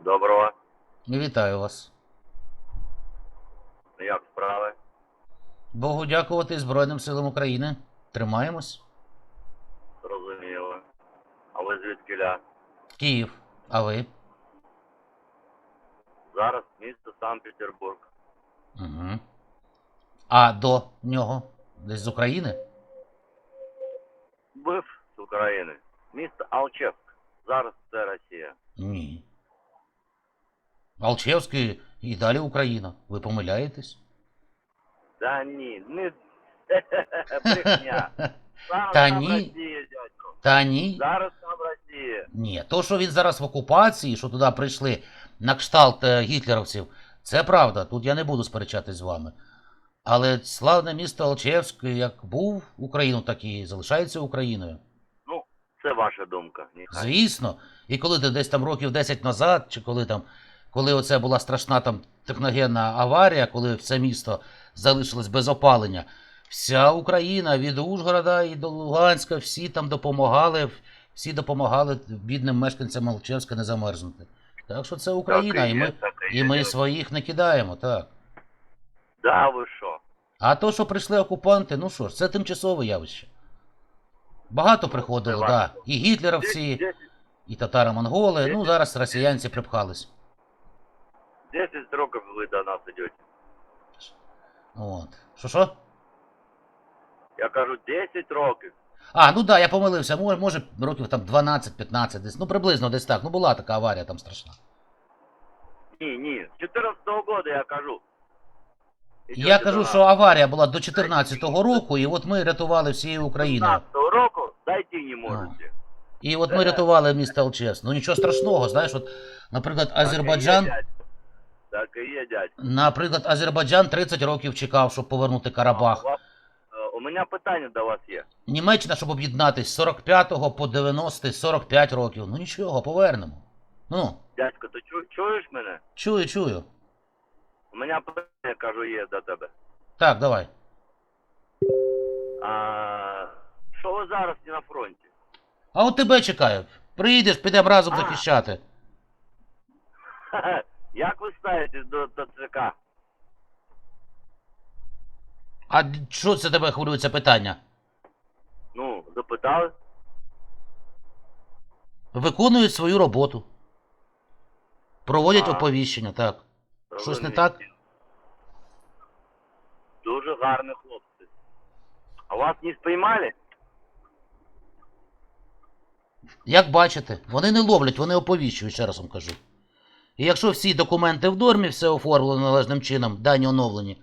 Доброго. Вітаю вас. Як справи? Богу дякувати Збройним силам України. Тримаємось. Зрозуміло. А ви звідкиля? Київ. А ви? Зараз місто Санкт-Петербург. Угу. А до нього? Десь з України? Бив з України. Місто Алчевськ. Зараз це Росія. Ні. Алчевський і далі Україна. Ви помиляєтесь? Та ні, не брехня. Та там ні. Росія, дядько. Та ні. Зараз там Росія. Ні. То, що він зараз в окупації, що туди прийшли на кшталт е, гітлерівців, це правда. Тут я не буду сперечатись з вами. Але славне місто Алчевськ, як був Україну, так і залишається Україною. Ну, це ваша думка. Нехай. Звісно. І коли ти десь там років 10 назад, чи коли там, коли оце була страшна там техногенна аварія, коли все місто залишилось без опалення, вся Україна від Ужгорода і до Луганська, всі там допомагали, всі допомагали бідним мешканцям Молчевська не замерзнути. Так що це Україна, і ми, і ми своїх не кидаємо, так. Да, ви що? А то, що прийшли окупанти, ну що ж, це тимчасове явище. Багато приходило, так. Да. І гітлерівці, 10, і татаро-монголи, ну зараз росіянці припхались. 10 років ви до нас йдете. От. Що що? Я кажу, 10 років. А, ну да, я помилився. Може, може років там 12-15 десь. Ну приблизно десь так. Ну була така аварія там страшна. Ні, ні, з 14-го года я кажу. Я Ідете кажу, до що аварія була до 14-го року, і от ми рятували всією Україною. 15-го року дойти не можете. І от ми рятували місто Алчевськ. Ну нічого страшного, знаєш, от, наприклад, Азербайджан. Так і є, дядь. Наприклад, Азербайджан 30 років чекав, щоб повернути Карабах. У, вас, е, у мене питання до вас є. Німеччина, щоб об'єднатись з 45-го по 90 45 років. Ну нічого, повернемо. Ну, Дядько, ти чу, чуєш мене? чую, чую. У мене питання, кажу, є до тебе. Так, давай. А, що ви зараз не на фронті? А от тебе чекають. Приїдеш, підемо разом А. захищати. Як ви ставитесь до, до ЦК? А що це тебе хвилює це питання? Ну, запитали? Виконують свою роботу. Проводять А. оповіщення, так. Щось не так? Дуже гарні хлопці. А вас не спіймали? Як бачите, вони не ловлять, вони оповіщують, ще раз вам кажу. І якщо всі документи в нормі, все оформлено належним чином, дані оновлені,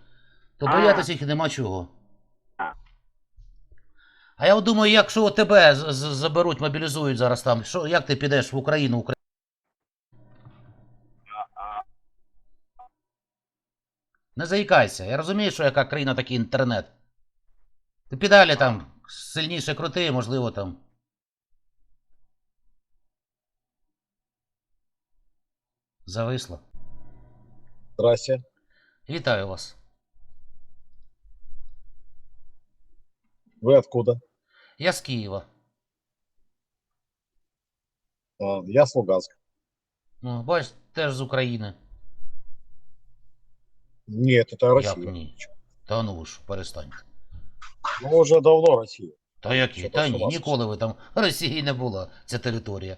то боятися їх нема чого. А. Я думаю, якщо тебе заберуть, мобілізують зараз там, що, як ти підеш в Україну? Укра- Не заїкайся. Я розумію, що яка країна, такий інтернет. Ти підалі там сильніше крути, можливо там. Зависло. Здрасте. Вітаю вас. Вы откуда? Я з Києва. Я с Луганска. Ну, бач, теж з України. Нет, это Як Россия. ні? Та ну ж, перестаньте. Ну, уже давно Россия. Та які? Що Та ні, ніколи ви там Росії не була, ця територія.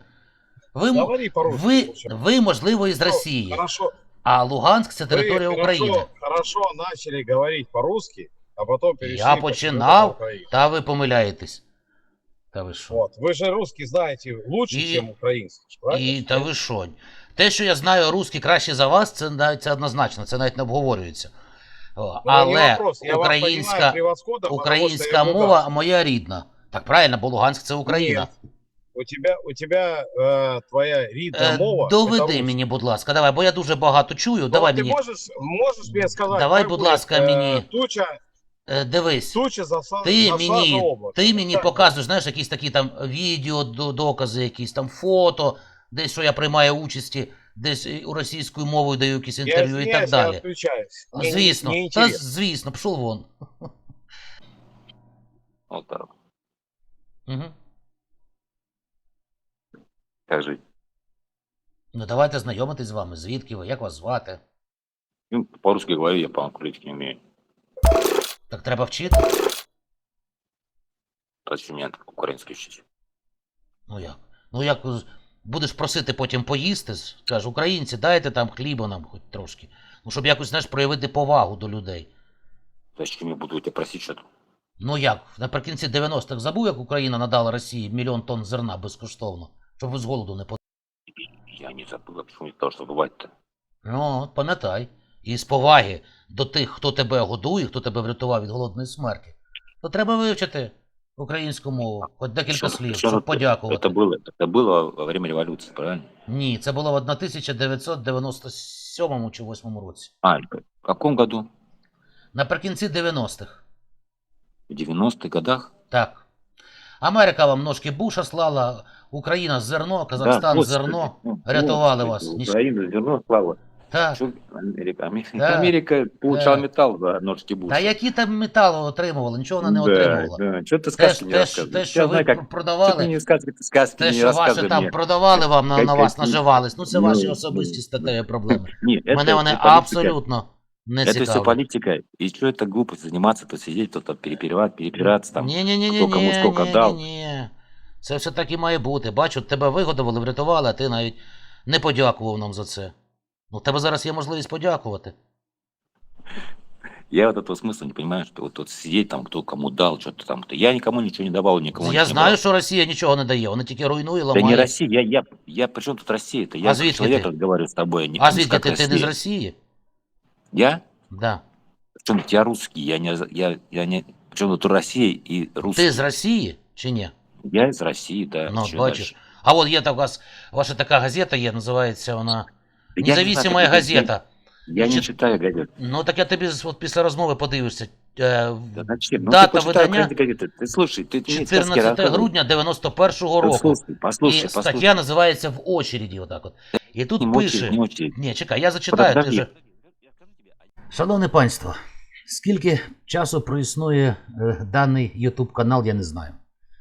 Ви, Говори ви, ви, можливо, із Росії, Хорошо. а Луганськ це територія хорошо- України. Хорошо начали говорить по-русски, а потом перешли Я починав, та ви помиляєтесь. Та ви що? Вот. Вы же русский знаете лучше, украинский, правильно? І та ви що? Те, що я знаю русський краще за вас, це, навіть- це однозначно, це навіть не обговорюється. Ну, Але вас українська, українська мова моя рідна. Так правильно, бо Луганськ це Україна. Нет. У тебя, у тебя э, твоя рідна Е, мова. это Доведи русский. мені, будь ласка, давай, бо я дуже багато чую. Ну, Давай ты мені. можешь, можешь мне сказать, Давай, как будь будет, ласка, э, мені. Туча, Е, Дивись. туча заса, Ти зашла за мені, облако. ти мені Так. показуєш, знаєш, якісь такі там відео, до- докази, якісь там фото, десь що я приймаю участі, десь е, у російською мовою даю якісь Я інтерв'ю і так извиняюсь, я далі. отключаюсь. Мне не- Звісно, не та интересно. звісно, пішов вон. Вот так. Как жить? Ну давайте знайомитись з вами. Звідки ви? Як вас звати? Ну, по-русски говорю, я по-английски не умею. Так треба вчити? Зачем меня так украинский учить? Ну як? Ну як будеш просити потім поїсти, скажеш, українці, дайте там хліба нам хоч трошки. Ну, щоб якось, знаєш, проявити повагу до людей. Зачем я буду у тебя просить что-то? Ну як, наприкінці 90-х забув, як Україна надала Росії мільйон тонн зерна безкоштовно, щоб ви з голоду не по. Я не забыл, а почему из-за того, что бывает-то? Ну, от пам'ятай. І з поваги до тих, хто тебе годує, хто тебе врятував від голодної смерті, то треба вивчити українську мову, хоч декілька Причем- слів, причем щоб это- подякувати. Это было, это было во время революции, правильно? Ні, це було в 1997 чи 8 році. А, в каком году? Наприкінці 90-х. В 90-х годах? Так. Америка вам ножки Буша слала, Україна зерно, Казахстан Да, господи, зерно. ну, рятували господи, вас. Ніч- Украина, зерно, слава. Так. Чё Америка? Америка, Да. Америка получала Да. металл за ножки Буша. Та які там метали отримували, нічого вона не да, отримувала. Да. Что ты Те, сказки ж- не те, ж- рассказываешь? те, Я що ви знаю, как... пр- Что ты продавали, мне сказки, ты сказки те, не що ваші рассказывай там мне. продавали вам, на, Як- на вас які- наживались, ну це Ну, ваші ну, особисті статеві проблеми. Не, это, Мене вони это политика. абсолютно не Это все цікавлять. политика. И что это глупость заниматься, то сидеть, то там перепирать, перепираться там. Ні, ні, ні, ні, хто кому ні, скільки ні, дав. ні, ні. Це все так і має бути. Бачу, тебе вигодували, врятували, а ти навіть не подякував нам за це. Ну, в тебе зараз є можливість подякувати. Я вот этого смысла не понимаю, что вот тут сидеть там, кто кому дал, что-то там. Я никому ничего не давал, никому Я ничего не знаю, брал. що Росія нічого не дає, вона тільки руйнує, Да ламає. не Россия, я, я, я, при чем тут Россия-то? Я А как звідки человек ти? разговариваю с тобой, а не А звідки как ти, ти не з Россия. Росії? Я? Да. Причем я русский, я не, я, я не, причем тут Россия и русский. Ти з Росії чи ні? Я из России, да. Ну, чё бачиш. дальше? А от є та у вас, ваша така газета є, називається вона Да я не знаю, Независимая как это газета. Я, я не Чит- читаю газет. Ну так я тобі з- от після розмови подивишся. Е, Да зачем? Ну, Дата ты почитай видання украинские газеты. Ты слушай, ты, ты мне сказки 14 рассказывай. грудня 91-го Да року. Послушай, послушай, І послушай. стаття називається в очереді. Отак от. І тут Не пише. очередь, не очередь. Ні, чекай, я зачитаю, ти Подожди. же. Шановне панство, скільки часу проіснує е, даний YouTube канал, я не знаю.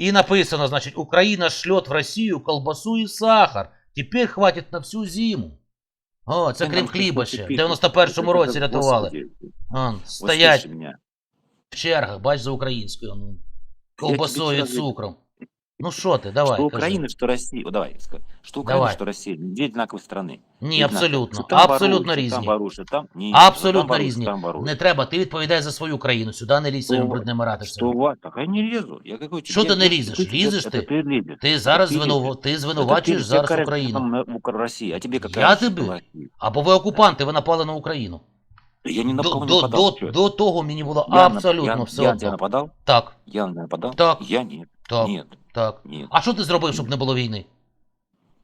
І написано, значить, Україна шлет в Росію колбасу і сахар. Тепер хватить на всю зиму. О, це крім нам хліба ще. В 91-му році рятували. Он, стоять в чергах, бач за українською. ну, Колбасою і цукром. Ну що ти, давай. Что кажи. Украина, что Россия. Вот давай, ска- что Украина, Давай. что Россия. Две одинаковые страны. Ні, абсолютно. Что там Абсолютно воруют, что різні. Там воруют, что там... Не, Абсолютно что там воруют, різні. что Там воруют. Не треба, ти відповідай за свою країну. Сюди не лізь своїми Что- брудними ратицями. Что у вас? Так я не лезу. Я какой Что ты не лезешь? Лезешь это ты? ты лезешь. Ти зараз Ти звинув... лізеш. ти Это ты- звинувачуєш тебе зараз какая Україну. там на- в России, а тебе какая Я разница, тебе? что Россия? Або ви окупанти, ви напали на Україну. Да Я ни на До, кого не до, нападал. до, чё? до того мені було Я на- абсолютно я, все Я на тебя одно. нападал? Так, Я на тебя нападал? Так. Я нет. так, Нет. так. Нет. А що ти зробив, щоб не було війни?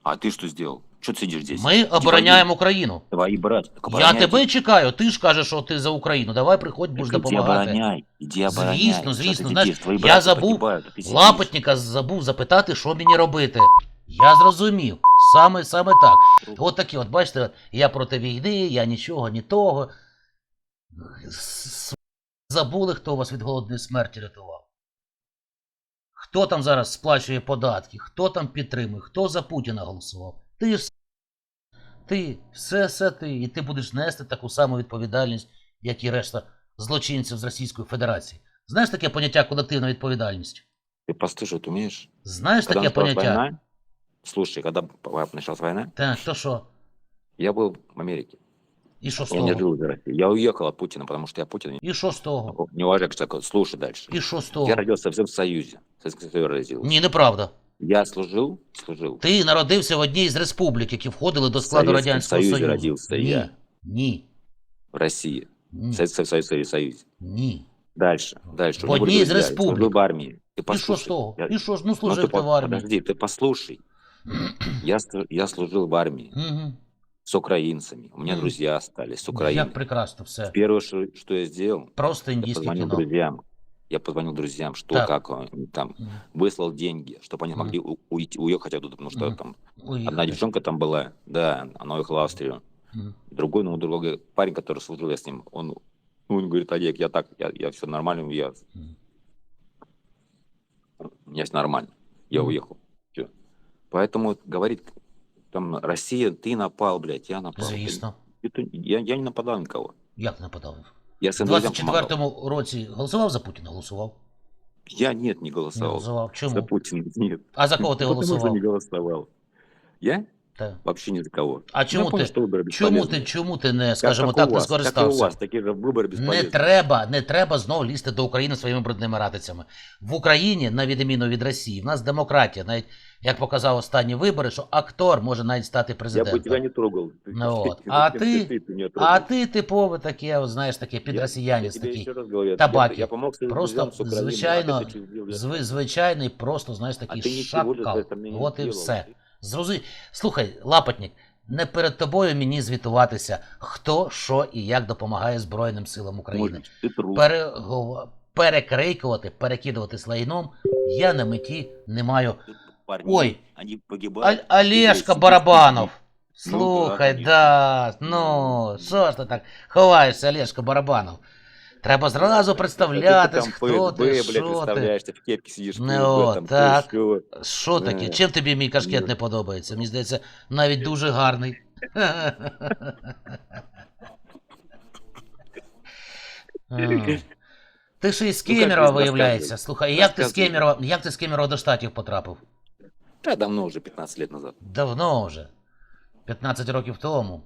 А ты что сделал? Что ты сидишь здесь? Ми Иди обороняємо Україну. воюй. Твои братья. Так Я обороняйте. тебе чекаю, ти ж кажеш, що ти за Україну. Давай приходь, будеш Так иди допомагати. обороняй. Иди обороняй. Звісно, Что звісно, ты знаєш, здесь? Твои я братья забув погибают, а ты сидишь. Лапотника забув запитати, що мені робити. Я зрозумів. Саме, саме так. От такі, от бачите, от, я проти війни, я нічого, ні того. С- Забули, хто вас від голодної смерті рятував. Хто там зараз сплачує податки, хто там підтримує, хто за Путіна голосував? Ти ж ти, все, все ти, і ти будеш нести таку саму відповідальність, як і решта злочинців з Російської Федерації. Знаєш таке поняття колективна відповідальність? Ты послушать умеешь? Знаєш Когда таке поняття? война, слушай, когда п- началась война, Так, то що? я был в Америке. І що з Я не того? жил в России. Я уехал от Путина, потому что я Путина І що з того? не уважаю как человека. Слушай дальше. І що з Я того? родился в Советском Союзе. В Советском Союзе родился. Ні, неправда. Я служил, служил. Ти народився в одній з республік, які входили до складу Советском Радянського Союзе Союзу. родився ні, я. ні, в России. ні, В Советском Союзе. Союзе. ні. Дальше, дальше. В У меня были одной из друзья, я республик. Служил в армии. Ты І що з послушай. того? Я- І що ж? Ну Ну, служив ты ти по- в армії. Подожди, ты послушай. Я, слу- я служил в армии. Угу. с украинцами. У меня Мгм. друзья остались с Як Украины. прекрасно все. Первое, что, что я сделал, Просто я індійське позвонил кіно. друзьям. Я позвонил друзьям, что, Так. как они там, Мгм. выслал деньги, чтобы они Мгм. могли у- уйти, уехать оттуда, потому что Мгм. там Уїхати. одна девчонка там была, да, она уехала в Австрию. Мгм. Другой, ну, другой парень, который служил я с ним, он, он говорит, Олег, я так, я, я все нормально, я, Мгм. у меня все нормально, я Мгм. уехал. Всё. Поэтому говорит, там, Россия, ты напал, блядь, я напал. Звісно. Это- я, я не нападал на никого. Як нападав? Я У своим друзьям помогал. 24-му році голосував за Путіна? Голосував. Я нет, не Не голосовал. голосував. За Чому? Путина нет. А за кого ти Потому что голосував? не голосовал. Я? Та. Вообще ни за кого. А чому я понял, ти- что выборы Чому бесполезны. ти, чому ти не, Как- скажімо как так, у не вас, Как и у скористався? вас, такие же выборы Не бесполезны. треба, не треба знову лізти до України своїми брудними ратицями. В Україні, на відміну від Росії, в нас демократія. Навіть як показав останні вибори, що актор може навіть стати Я бы тебя президентом. не трогал. Ты- Ну вот. ты- А ты- ты- ты меня А трогал. ти типове таке, от, знаєш, таке Я- підросіянець я тебе такий. еще раз говорю, я- табаки. Я, я помог своим Просто друзьям с Украины, звичайно, а ты что сделал? Зви, звичайний, просто, знаєш, А такий ты ничего же шакал. за это мне не От і сделал. все. Зрозумій. Слухай, лапотник, не перед тобою мені звітуватися, хто, що і як допомагає Збройним силам України. Может, ты трус. Перегова- Перекрейкувати, перекидувати слайном я на меті не маю. Парни, Ой. Они погибают. А, Олешка Ти Барабанов. Ну, Слухай, да, да, ну, що ж ти так ховаєшся, Олешка Барабанов? Треба зразу представлятись, там хто ФСБ, ти, блядь, що ти. представляешься, в кепке сидишь, Ну, там, так. то, что. Що таке? Е, Чим тобі мій кашкет не подобається? Мені здається, навіть дуже гарний. А. Ти ж із Ну, Кемерова ви виявляється. Слухай, як ти з Розказуй. Кемерова, як ти з Кемерова до Штатів потрапив? Да, давно уже, 15 лет назад. Давно вже. 15 років тому.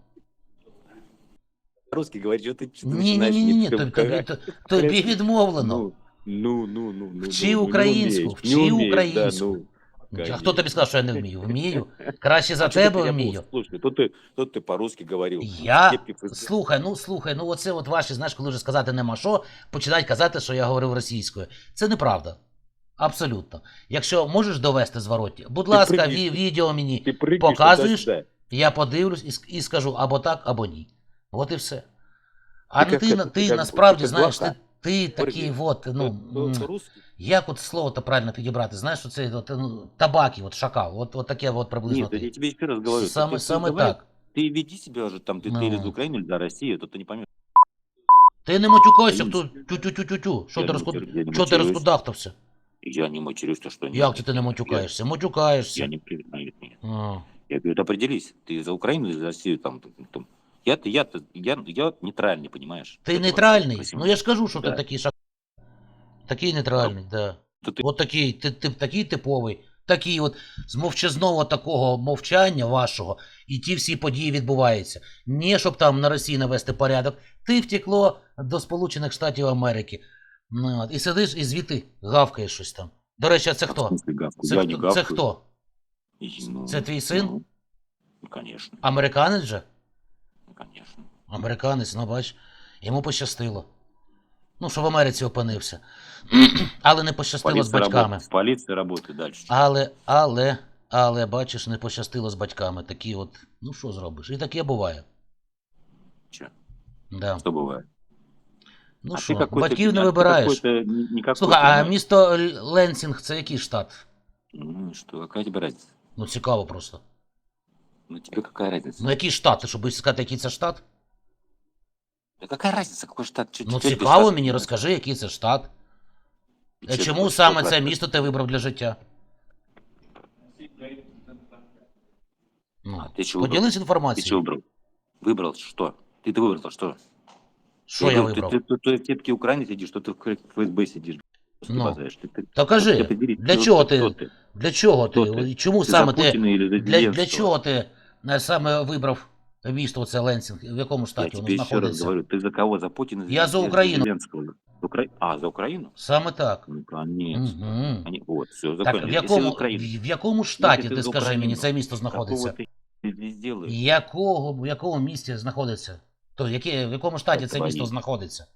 Русский говорит, что ты, что ты Ні, ні, начинаешь ні, ні, не тобі, тобі, тобі, тобі відмовлено. Ну, ну, ну, ну, ну. Вчи ну, українську, не умеешь, вчи не умеешь, українську. Да, ну, А конечно. хто тобі сказав, що я не вмію? Вмію. Краще за А что ты тебе меня вмію. пол- Слушай, тут ты, тут ты по-русски говорил. Я? в кепке ФСБ. Слухай, ну слухай, ну оце от ваші, знаєш, коли вже сказати нема що, починають казати, що я говорив російською. Це неправда. Абсолютно. Якщо можеш довести зворотні, будь Ти ласка, пригнеш. ві- відео мені, Ты прыгаешь Показываешь? туда-сюда. я подивлюсь і, ск- і скажу або так, або ні. От і все. А Ти ну ти, як- на- ти ти як- насправді ти знаєш, ти, блоха. ти такий Прыгай. от, ну, То- то- м, то русский? як от слово-то правильно підібрати? Знаєш, оце от, ну, табаки, от шакал, от, от таке от приблизно Нет, ти. я тебе еще раз говорю. саме ты, ты саме давай, так. Ты веди себя уже там, ты, Ну. ты или за Украину, или за Россию, то ты не поймешь. Ти не матюкайся, Та хто ні. тю-тю-тю-тю-тю. Що Я ти не розкуд... матюр- я не Чого ти матюрюсь. розкудахтався? Я не матерюсь, то что Як це ти не матюкаєшся? Матюкаєшся. Я не признаю. нет. А. Я говорю, да определись, ты за Украину или за Россию там, там, там. Я-то, я-то, я, я нейтральный, понимаешь? Ти Это нейтральний? вообще красиво. Ну я ж кажу, що ти Да. такий шак. Такий нейтральний, да. То ти- От такий, ти, ти такий типовий. Такий от з мовчазного такого мовчання вашого, і ті всі події відбуваються. Не щоб там на Росії навести порядок. Ти втекло до Сполучених Штатів Америки. Ну, от, і сидиш і звідти гавкаєш щось там. До речі, а це хто? Це, я хто? не це гавкаю. хто? И, ну, Це твій син? Ну, ну, конечно, Американець же? ну, конечно. Американець, ну бач, йому пощастило. Ну, що в Америці опинився. Але не пощастило з Полиция батьками. работает, в полиции работает дальше. Але, але, але, бачиш, не пощастило з батьками. Такі от, ну що зробиш? І таке буває. Че? Да. Что бывает? Ну А ты що, какой-то- батьків не а ты вибираєш. какой-то ни- никакой, Слухай, а понимаешь? місто Л- Ленсінг це який штат? Ну, что, какая тебе разница? Ну, цікаво просто. Ну, тебе какая разница? Ну, який штат? Ти що будеш сказати, який це штат? Да какая разница, какой штат? Чё- Ну, чё тебе цікаво штат? мені, розкажи, який це штат. Чё Е, ты Чому хочешь, саме что це классно? місто ти вибрав для життя? Ну, А ты чего поділись Ты что інформацією. выбрал? Выбрал что? Ты, ты выбрал что? Що я говорю, вибрав? Ты, ты, ты, в кепке Украины сидишь, что ты в ФСБ сидишь? Что Ну. ты базаришь? Ты, ты, Та кажи, вот определись, для кто чого ты, ти, кто ты? для чого ти, Хто ти? і чому Ты саме за ти, Путина или за для, для Зеленского? чого ти е, саме вибрав місто це Ленсінг, в якому Я штаті воно тебе еще раз знаходиться? говорю, ты за кого? За Путина? Я за или Украину. Зеленского? За Укра- А, за Украину? Саме так. Ну, конечно. Мгм. Они, вот, все, за Так, Украину. в Если за якому, Украину, в якому штаті, ти ти за скажи Україну, мені, це місто какого знаходиться? ты не сделаешь? Якого, в якому місті знаходиться? То, яке, в якому штаті це місто знаходиться?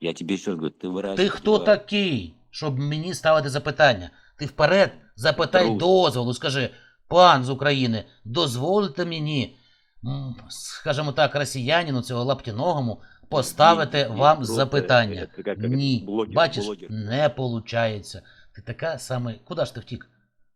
Я еще раз говорю, ты выращиваешь. Ти хто такий, щоб мені ставити запитання? Ти вперед запитай Трус. дозволу, скажи, пан з України, дозволите мені м, скажімо так, росіянину цього лаптіногому поставити Ні, ні, вам просто запитання. це як- як Ні, блогер, бачиш, блогер. не виходить. Ти така саме. Куди ж ти втік?